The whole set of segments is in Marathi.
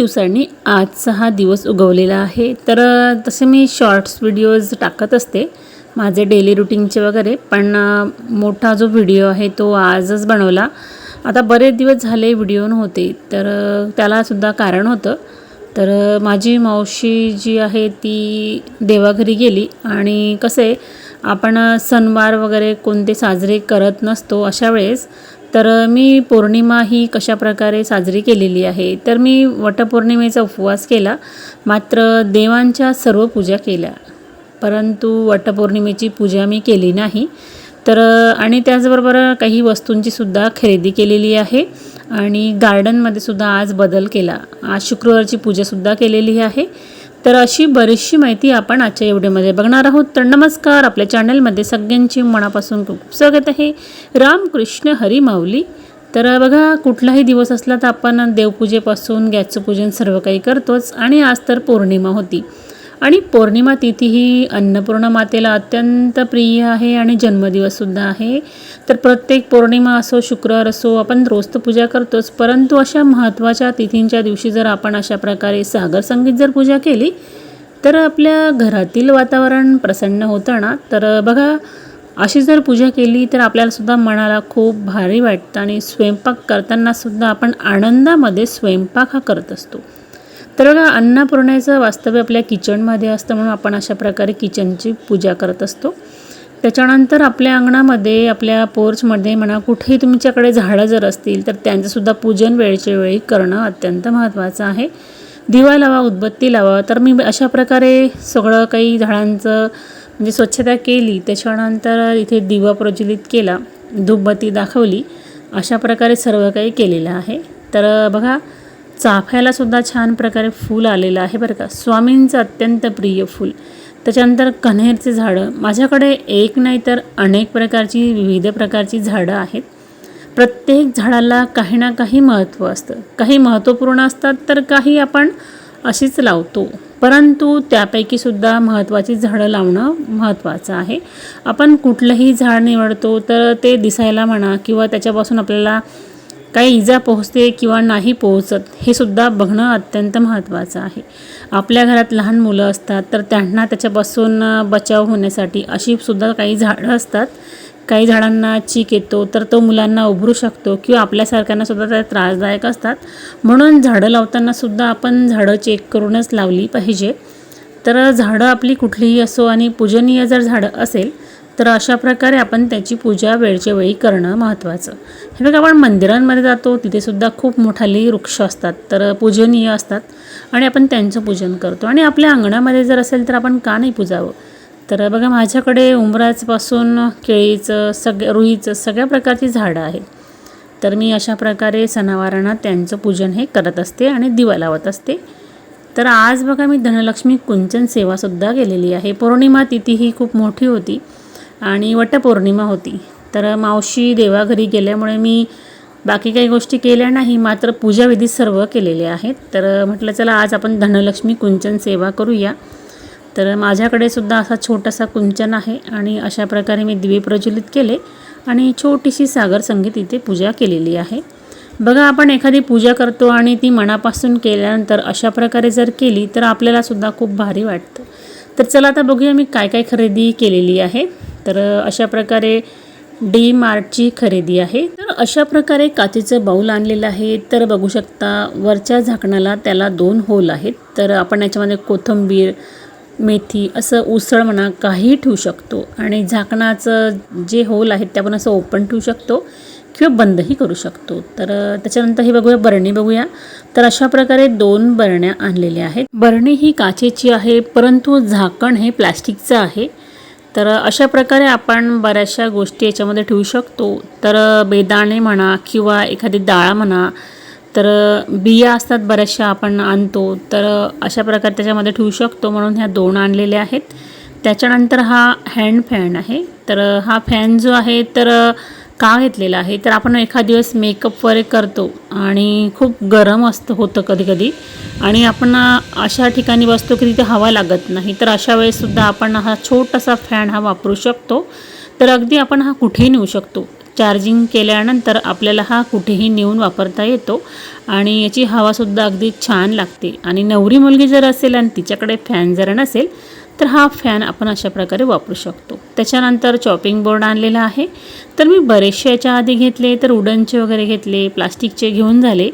दिवसांनी आजचा हा दिवस उगवलेला आहे. तर तसे मी शॉर्ट्स व्हिडिओज टाकत असते माझे डेली रुटीनचे वगैरे. पण मोठा जो व्हिडिओ आहे तो आजच बनवला. आता बरेच दिवस झाले व्हिडिओ नव्हते. तर त्यालासुद्धा कारण होतं. तर माझी मावशी जी आहे ती देवाघरी गेली. आणि कसं आहे आपण सणवार वगैरे कोणते साजरे करत नसतो अशा वेळेस तर मी पौर्णिमा ही कशाप्रकारे साजरी केलेली आहे? तर मी वटपौर्णिमेचा उपवास केला मात्र देवांच्या सर्व पूजा केल्या. परंतु वटपौर्णिमेची पूजा मी केली नाही. तर आणि त्याचबरोबर काही वस्तूंची सुद्धा खरेदी केलेली आहे आणि गार्डनमध्ये सुद्धा आज बदल केला. आज शुक्रवारची पूजासुद्धा केलेली आहे. तर अशी बरीचशी माहिती आपण आजच्या एवढ्यामध्ये बघणार आहोत. तर नमस्कार आपल्या चॅनलमध्ये सगळ्यांची मनापासून खूप स्वागत आहे. रामकृष्ण हरी माऊली. तर बघा कुठलाही दिवस असला तर आपण देवपूजेपासून गॅसचं पूजन सर्व काही करतोच. आणि आज तर पौर्णिमा होती. आणि पौर्णिमा तिथी ही अन्नपूर्णा मातेला अत्यंत प्रिय आहे आणि जन्मदिवससुद्धा आहे. तर प्रत्येक पौर्णिमा असो शुक्रवार असो आपण रोज तर पूजा करतोच. परंतु अशा महत्त्वाच्या तिथींच्या दिवशी जर आपण अशा प्रकारे सागर संगीत जर पूजा केली तर आपल्या घरातील वातावरण प्रसन्न होतं ना तर बघा अशी जर पूजा केली तर आपल्यालासुद्धा मनाला खूप भारी वाटतं आणि स्वयंपाक करतानासुद्धा आपण आनंदामध्ये स्वयंपाक हा करत असतो. तर बघा अन्नपूर्णेचं वास्तव्य आपल्या किचनमध्ये असतं म्हणून आपण अशा प्रकारे किचनची पूजा करत असतो. त्याच्यानंतर आपल्या अंगणामध्ये आपल्या पोर्चमध्ये म्हणा कुठेही तुमच्याकडे झाडं जर असतील तर त्यांचंसुद्धा पूजन वेळच्या वेळी करणं अत्यंत महत्त्वाचं आहे. दिवा लावा उदबत्ती लावा तर मी अशा प्रकारे सगळं काही झाडांचं म्हणजे स्वच्छता केली त्याच्यानंतर इथे दिवा प्रज्वलित केला धूपबत्ती दाखवली अशा प्रकारे सर्व काही केलेलं आहे. तर बघा चाफ्याला सुद्धा छान प्रकारे फूल आलेलं आहे बरं का. स्वामींचं अत्यंत प्रिय फूल. त्याच्यानंतर कन्हेरचे झाडं. माझ्याकडे एक नाही तर अनेक प्रकारची विविध प्रकारची झाडं आहेत. प्रत्येक झाडाला काही ना काही महत्त्व असतं. काही महत्त्वपूर्ण असतात तर काही आपण अशीच लावतो. परंतु त्यापैकी सुद्धा महत्त्वाची झाडं लावणं महत्त्वाचं आहे. आपण कुठलंही झाड निवडतो तर ते दिसायला म्हणा किंवा त्याच्यापासून आपल्याला काही इजा पोहोचते किंवा नाही पोहोचत हे सुद्धा बघणं अत्यंत महत्त्वाचं आहे. आपल्या घरात लहान मुलं असतात तर त्यांना त्याच्यापासून बचाव होण्यासाठी अशी सुद्धा काही झाडं असतात. काही झाडांना चीक येतो तर तो मुलांना उभरू शकतो किंवा आपल्यासारख्यांना सुद्धा त्या त्रासदायक असतात. म्हणून झाडं लावताना सुद्धा आपण झाडं चेक करूनच लावली पाहिजे. तर झाडं आपली कुठलीही असो आणि पूजनीय जर झाडं असेल तर अशा प्रकारे आपण त्याची पूजा वेळच्या वेळी करणं महत्त्वाचं. हे बघा आपण मंदिरांमध्ये जातो तिथेसुद्धा खूप मोठाली वृक्ष असतात तर पूजनीय असतात आणि आपण त्यांचं पूजन करतो. आणि आपल्या अंगणामध्ये जर असेल तर आपण का नाही पूजावं? तर बघा माझ्याकडे उमराजपासून केळीचं सगळ्या रुईचं सगळ्या प्रकारची झाडं आहेत. तर मी अशा प्रकारे सणावारांना त्यांचं पूजन हे करत असते आणि दिवा लावत असते. तर आज बघा मी धनलक्ष्मी कुंचन सेवासुद्धा केलेली आहे. पौर्णिमा तिथी ही खूप मोठी होती. आणि वटपौर्णिमा होती. तर मावशी देवाघरी गेल्यामुळे मी बाकी काही गोष्टी केल्या नाही मात्र पूजाविधी सर्व केलेले आहेत. तर म्हटलं चला आज आपण धनलक्ष्मी कुंचन सेवा करूया. तर माझ्याकडे सुद्धा असा छोटासा कुंचन आहे आणि अशा प्रकारे मी दिवे प्रज्वलित केले आणि छोटीशी सागर संगीत इथे पूजा केलेली आहे. बघा आपण एखादी पूजा करतो आणि ती मनापासून केल्यानंतर अशा प्रकारे जर केली तर आपल्यालासुद्धा खूप भारी वाटतं. तर चला आता बघूया मी काय काय खरेदी केलेली आहे. तर अशा प्रकारे डी मार्टची खरेदी आहे. तर अशा प्रकारे काचेचं बाऊल आणलेलं आहे तर बघू शकता वरच्या झाकणाला त्याला दोन होल आहेत. तर आपण याच्यामध्ये कोथिंबीर मेथी असं उसळ म्हणा काहीही ठेवू शकतो. आणि झाकणाचं जे होल आहेत ते आपण असं ओपन ठेवू शकतो किंवा बंदही करू शकतो. तर त्याच्यानंतर हे बघूया बरणी बघूया. तर अशा प्रकारे दोन बरण्या आणलेल्या आहेत. बरणी ही काचेची आहे परंतु झाकण हे प्लॅस्टिकचं आहे. तर अशा प्रकारे आपण बऱ्याचशा गोष्टी याच्यामध्ये ठेवू शकतो. तर बेदाणे म्हणा किंवा एखादी डाळ म्हणा तर बिया असतात बऱ्याचशा आपण आणतो. तर अशा प्रकारे त्याच्यामध्ये ठेवू शकतो. म्हणून ह्या दोन आणलेल्या आहेत. त्याच्यानंतर हा हँड फॅन आहे. तर हा फॅन जो आहे तर का घेतलेला आहे? तर आपण एखाद दिवस मेकअप वगैरे करतो आणि खूप गरम असतं होतं कधी कधी आणि आपण अशा ठिकाणी बसतो की तिथे हवा लागत नाही. तर अशा वेळेससुद्धा आपण हा छोटासा फॅन हा वापरू शकतो. तर अगदी आपण हा कुठेही नेऊ शकतो. चार्जिंग केल्यानंतर आपल्याला हा कुठेही नेऊन वापरता येतो. आणि याची हवासुद्धा अगदी छान लागते. आणि नवरी मुलगी जर असेल आणि तिच्याकडे फॅन जर नसेल तर हा फॅन आपण अशा प्रकारे वापरू शकतो. त्याच्यानंतर चॉपिंग बोर्ड आणलेला आहे. तर मी बरेचसे याच्या आधी घेतले तर उडनचे वगैरे घेतले प्लास्टिकचे घेऊन झाले.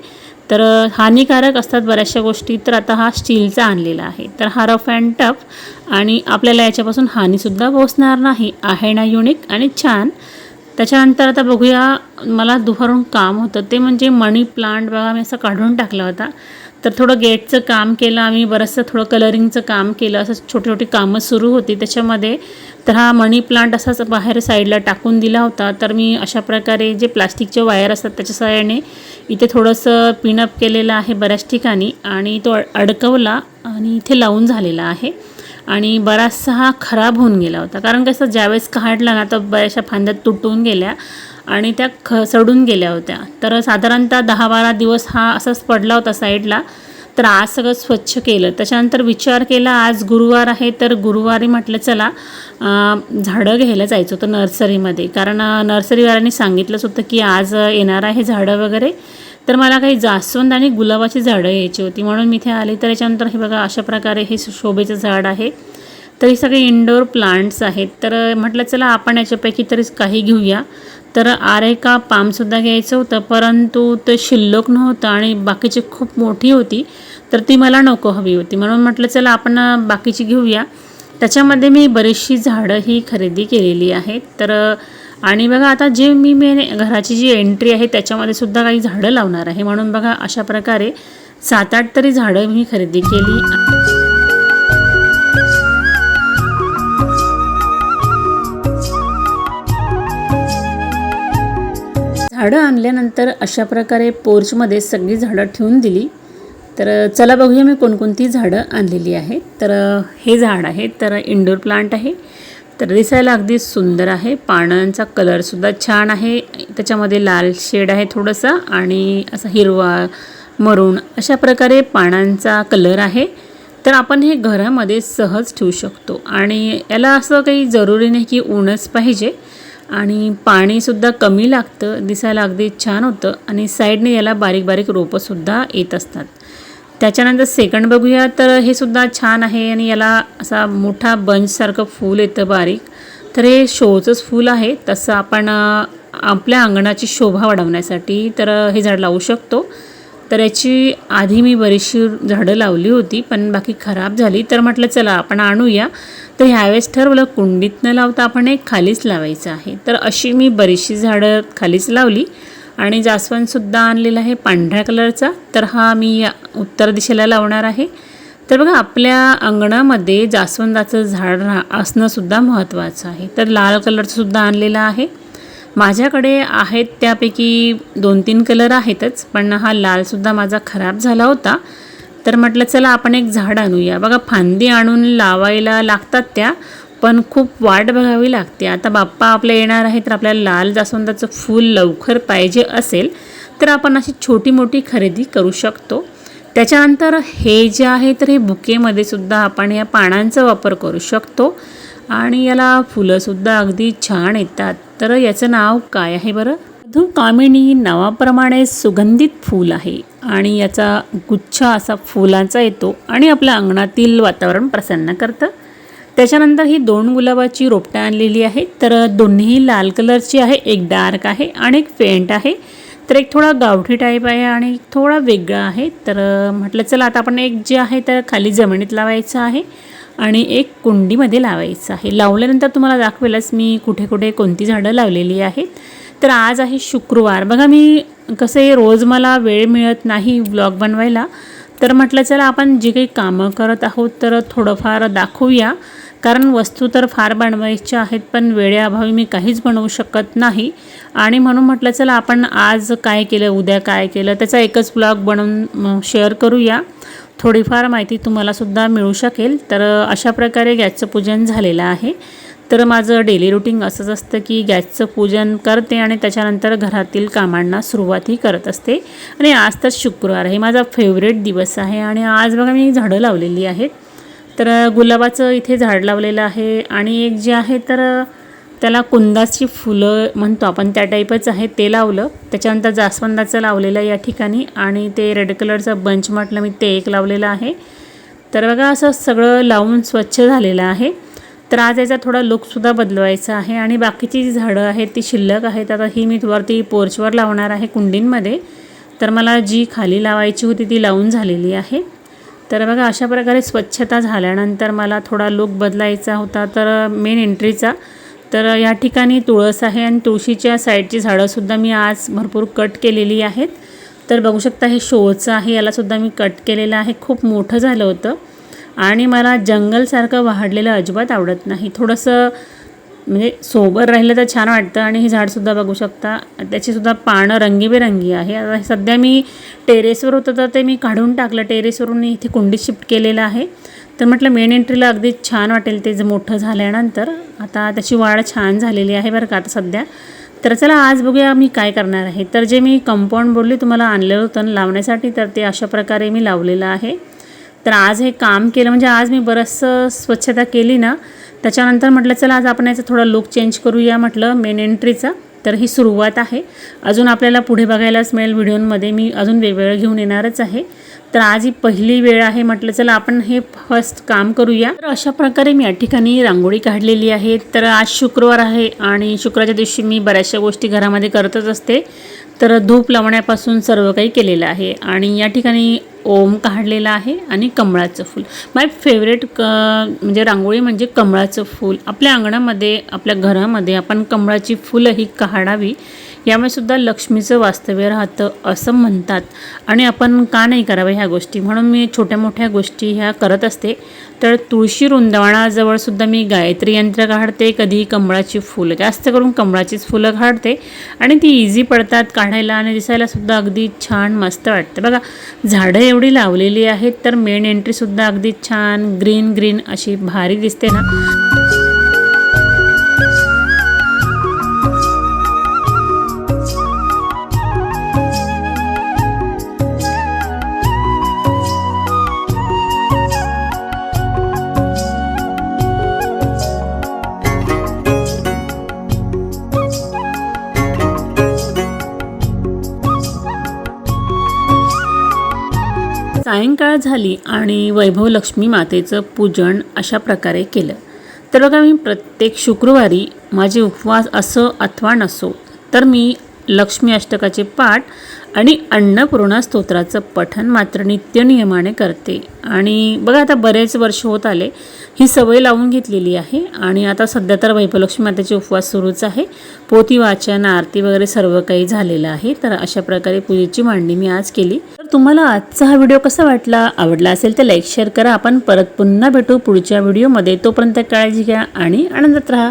तर हानिकारक असतात बऱ्याचशा गोष्टी तर आता हा स्टीलचा आणलेला आहे. तर हा रफ अँड टफ आणि आपल्याला याच्यापासून हानीसुद्धा पोचणार नाही. आहे ना युनिक आणि छान. त्याच्यानंतर आता बघूया मला दुपारून काम होतं. ते म्हणजे मनी प्लांट बघा मी असं काढून टाकला होता. तर थोडं गेटचं काम केलं आम्ही बरंचसं थोडं कलरिंगचं काम केलं असं छोटी छोटी कामं सुरू होती. त्याच्यामध्ये तर हा मनी प्लांट असाच बाहेर साईडला टाकून दिला होता. तर मी अशा प्रकारे जे प्लास्टिकचे वायर असतात त्याच्या सहाय्याने इथे थोडंसं पिनअप केलेलं आहे बऱ्याच ठिकाणी आणि तो अडकवला आणि इथे लावून झालेला आहे. आणि बराचसा हा खराब होऊन गेला होता. कारण कसं ज्यावेळेस काढला ना तर बऱ्याचशा फांद्या तुटून गेल्या. आणि त्या ख सडून गेल्या होत्या. तर साधारणतः दहा बारा दिवस हा असाच पडला होता साईडला. तर आज सगळं स्वच्छ केलं. त्याच्यानंतर विचार केला आज गुरुवार आहे तर गुरुवारी म्हटलं चला झाडं घ्यायला जायचं होतं नर्सरीमध्ये. कारण नर्सरीवाल्यांनी सांगितलंच होतं की आज येणार आहे झाडं वगैरे. तर मला काही जास्वंद आणि गुलाबाची झाडं यायची होती. म्हणून मी इथे आले. तर याच्यानंतर हे बघा अशा प्रकारे हे शोभेचं झाड आहे. तर हे सगळे इंडोर प्लांट्स आहेत. तर म्हटलं चला आपण याच्यापैकी तरी काही घेऊया. तर आरेका पामसुद्धा घ्यायचं होतं परंतु ते शिल्लक नव्हतं आणि बाकीची खूप मोठी होती तर ती मला नको हवी होती. म्हणून म्हटलं चला आपण बाकीची घेऊया. त्याच्यामध्ये मी बरीचशी झाडं ही खरेदी केलेली आहेत. तर आणि बघा आता जे मी मे घराची जी एंट्री आहे त्याच्यामध्ये सुद्धा काही झाडं लावणार आहे. म्हणून बघा अशा प्रकारे सात आठ तरी झाडं मी खरेदी केली. झाडं आणल्यानंतर अशा प्रकारे पोर्चमध्ये सगळी झाडं ठेवून दिली. तर चला बघूया मी कोणकोणती झाडं आणलेली आहेत. तर हे झाड आहे. तर इंडोर प्लांट आहे. तर दिसायला अगदी सुंदर आहे. पानांचा कलरसुद्धा छान आहे. त्याच्यामध्ये लाल शेड आहे थोडंसं आणि असा हिरवा मरून अशा प्रकारे पानांचा कलर आहे. तर आपण हे घरामध्ये सहज ठेवू शकतो. आणि याला असं काही जरुरी नाही की ऊनच पाहिजे. आणि पाणीसुद्धा कमी लागतं दिसायला अगदी छान होतं आणि साईडने याला बारीक बारीक रोपंसुद्धा येत असतात. त्याच्यानंतर सेकंड बघूया तर हे सुद्धा छान आहे आणि याला असा मोठा बंचसारखं फूल येतं बारीक. तर हे शोचंच फूल आहे तसं आपण आपल्या अंगणाची शोभा वाढवण्यासाठी तर हे झाड लावू शकतो. तर याची आधी मी बरीचशी झाडं लावली होती पण बाकी खराब झाली. तर म्हटलं चला आपण आणूया. तर ह्यावेळेस ठरवलं कुंडीत न लावता आपण एक खालीच लावायचं आहे. तर अशी मी बरीचशी झाडं खालीच लावली आणि जास्वंदसुद्धा आणलेला आहे पांढऱ्या कलरचा. तर हा मी उत्तर दिशेला लावणार आहे. तर बघा आपल्या अंगणामध्ये जास्वंदाचं झाड राह असणंसुद्धा महत्त्वाचं आहे. तर लाल कलरचंसुद्धा आणलेला आणलेलं आहे. माझ्याकडे आहेत त्यापैकी दोन तीन कलर आहेतच पण हा लालसुद्धा माझा खराब झाला होता. तर म्हटलं चला आपण एक झाड आणूया. बघा फांदी आणून लावायला लागतात त्या पण खूप वाट बघावी लागते. आता बाप्पा आपल्या येणार आहे तर आपल्याला लाल जास्वंदाचं फूल लवकर पाहिजे असेल तर आपण अशी छोटी मोठी खरेदी करू शकतो. त्याच्यानंतर हे जे आहे तर हे बुकेमध्ये सुद्धा आपण या पानांचा वापर करू शकतो आणि याला फुलंसुद्धा अगदी छान येतात. तर याचं नाव काय आहे बरं? मधुकामिणी नावाप्रमाणे सुगंधित फूल आहे. आणि याचा गुच्छ असा फुलांचा येतो आणि आपल्या अंगणातील वातावरण प्रसन्न करतं. त्याच्यानंतर ही दोन गुलाबाची रोपटं आणलेली आहे तर दोन्ही लाल कलरची आहे एक डार्क आहे आणि एक फेंट आहे. तर एक थोडा गावठी टाईप आहे आणि थोडा वेगळा आहे. तर म्हटलं चला आता आपण एक जे आहे तर खाली जमिनीत लावायचं आहे आणि एक कुंडीमध्ये लावायचं आहे. लावल्यानंतर तुम्हाला दाखवेलच मी कुठे कुठे कोणती झाडं लावलेली आहेत. तर आज आहे शुक्रवार. बघा मी कसं आहे रोज मला वेळ मिळत नाही ब्लॉग बनवायला तर म्हटलं चला आपण जे काही कामं करत आहोत तर थोडंफार दाखवूया. कारण वस्तू तर फार बनवायच्या आहेत पण वेळेअभावी मी काहीच बनवू शकत नाही. आणि म्हणून म्हटलं चला आपण आज काय केलं उद्या काय केलं त्याचा एकच ब्लॉग बनवून शेअर करूया. थोडीफार माहिती तुम्हालासुद्धा मिळू शकेल. तर अशा प्रकारे गॅसचं पूजन झालेलं आहे. तर माझं डेली रुटीन असंच असतं की गॅसचं पूजन करते आणि त्याच्यानंतर घरातील कामांना सुरुवातही करत असते. आणि आज तर शुक्रवार हे माझा फेवरेट दिवस आहे आणि आज बघा मी झाडं लावलेली आहेत. तर गुलाबाचं इथे झाड लावलेलं आहे आणि एक जे आहे तर त्याला कुंदाची फुलं म्हणतो आपण त्या टाईपच आहे. ते लावलं. त्याच्यानंतर जास्वंदाचं लावलेलं आहे या ठिकाणी आणि ते रेड कलरचं बंच म्हटलं मी ते एक लावलेलं आहे. तर बघा असं सगळं लावून स्वच्छ झालेलं आहे. तर आज याचा थोडा लुकसुद्धा बदलवायचा आहे. आणि बाकीची जी झाडं आहेत ती शिल्लक आहेत. आता ही मी वरती पोर्चवर लावणार आहे कुंडींमध्ये. तर मला जी खाली लावायची होती ती लावून झालेली आहे. तर बघा अशा प्रकारे स्वच्छता झाल्यानंतर मला थोडा लुक बदलायचा होता. तर मेन एंट्रीचा तर या ठिकाणी तुळस आहे आणि तुळशीच्या साईडची झाडंसुद्धा मी आज भरपूर कट केलेली आहेत. तर बघू शकता हे शोचं आहे. यालासुद्धा मी कट केलेलं आहे. खूप मोठं झालं होतं. आणि मला जंगलसारखं वाढलेलं अजिबात आवडत नाही. थोडंसं म्हणजे सोबर राहिलं तर छान वाटतं आणि हे झाडसुद्धा बघू शकता. त्याचीसुद्धा पानं रंगीबेरंगी आहे. आता सध्या मी टेरेसवर होतं तर ते मी काढून टाकलं. टेरेसवरून मी इथे कुंडीत शिफ्ट केलेलं आहे. तर म्हटलं मेन एंट्रीला अगदी छान वाटेल ते जे मोठं झाल्यानंतर. आता त्याची वाढ छान झालेली आहे बरं का आता सध्या. तर चला आज बघूया मी काय करणार आहे. तर जे मी कंपाऊंड बोलले तुम्हाला आणलेलं होतं लावण्यासाठी तर ते अशा प्रकारे मी लावलेलं आहे. तर आज हे काम केलं म्हणजे आज मी बरंचसं स्वच्छता केली ना त्याच्यानंतर म्हटलं चला आज आपण याचा थोडा लुक चेंज करूया म्हटलं मेन एंट्रीचा तर ही सुरुवात आहे. अजून आपल्याला पुढे बघायलाच मिळेल व्हिडिओमध्ये. मी अजून वेगवेगळं घेऊन येणारच आहे. तर आज ही पहिली वेळ आहे म्हटलं चला आपण हे फर्स्ट काम करूया. तर अशा प्रकारे मी या ठिकाणी रांगोळी काढलेली आहे. तर आज शुक्रवार आहे आणि शुक्रवारच्या दिवशी मी बऱ्याचशा गोष्टी घरामध्ये करतच असते. तर धूप लावण्यापासून सर्व काही केलेलं आहे. आणि या ठिकाणी ओम काढलेला आहे आणि कमळाचं फूल. माय फेवरेट क म्हणजे रांगोळी म्हणजे कमळाचं फूल. आपल्या अंगणामध्ये आपल्या घरामध्ये आपण कमळाची फुलं ही काढावी. यामुळे सुद्धा लक्ष्मीचं वास्तव्य राहतं असं म्हणतात. आणि आपण का नाही करावं ह्या गोष्टी? म्हणून मी छोट्या मोठ्या गोष्टी ह्या करत असते. तर तुळशी वृंदावनाजवळ सुद्धा मी गायत्री यंत्र काढते कधी कमळाची फुलं जास्त करून कमळाचीच फुलं काढते. आणि ती इझी पडतात काढायला आणि दिसायलासुद्धा अगदी छान मस्त वाटते. बघा झाडं एवढी लावलेली आहेत तर मेन एंट्रीसुद्धा अगदी छान ग्रीन ग्रीन अशी भारी दिसते ना. सायंकाळ झाली आणि वैभव लक्ष्मी मातेचं पूजन अशा प्रकारे केलं. तर बघा मी प्रत्येक शुक्रवारी माझे उपवास असो अथवा नसो तर मी लक्ष्मी अष्टकाचे पाठ आणि अन्नपूर्णा स्तोत्राचं पठन मात्र नित्यनियमाने करते. आणि बघा आता बरेच वर्ष होत आले ही सवय लावून घेतलेली आहे. आणि आता सध्या तर वैभलक्ष्मी मातेचे उपवास सुरूच आहे. पोती वाचन आरती वगैरे सर्व काही झालेलं आहे. तर अशा प्रकारे पूजेची मांडणी मी आज केली. तर तुम्हाला आजचा हा व्हिडिओ कसा वाटला आवडला असेल तर लाईक शेअर करा. आपण परत पुन्हा भेटू पुढच्या व्हिडिओमध्ये. तोपर्यंत काळजी घ्या आणि आनंदात राहा.